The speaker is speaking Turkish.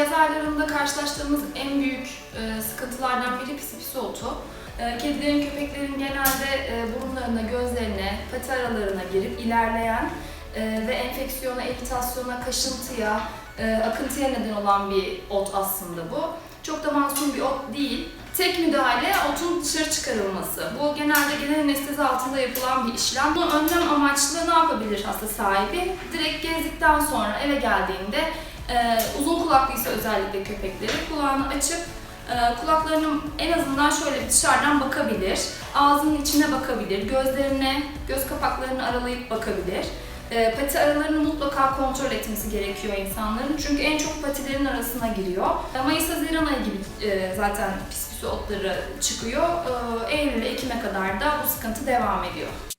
aylarında karşılaştığımız en büyük e, sıkıntılardan biri pisi pisi otu. E, kedilerin, köpeklerin genelde e, burunlarına, gözlerine, pati aralarına girip ilerleyen ve enfeksiyona, iritasyona, kaşıntıya, akıntıya neden olan bir ot aslında bu. Çok da masum bir ot değil. Tek müdahale otun dışarı çıkarılması. Bu genelde genel anestezi altında yapılan bir işlem. Bunu önlem amaçlı ne yapabilir hasta sahibi? Direkt gezdikten sonra eve geldiğinde e, uzun kulaklıysa özellikle köpekleri kulağını açıp e, kulaklarının en azından şöyle dışarıdan bakabilir. Ağzının içine bakabilir. Gözlerine, göz kapaklarını aralayıp bakabilir. E, pati aralarını mutlaka kontrol etmesi gerekiyor insanların. Çünkü en çok patilerin arasına giriyor. E, Mayıs-Haziran ayı gibi e, zaten pis otları çıkıyor. E, Eylül ile Ekim'e kadar da bu sıkıntı devam ediyor.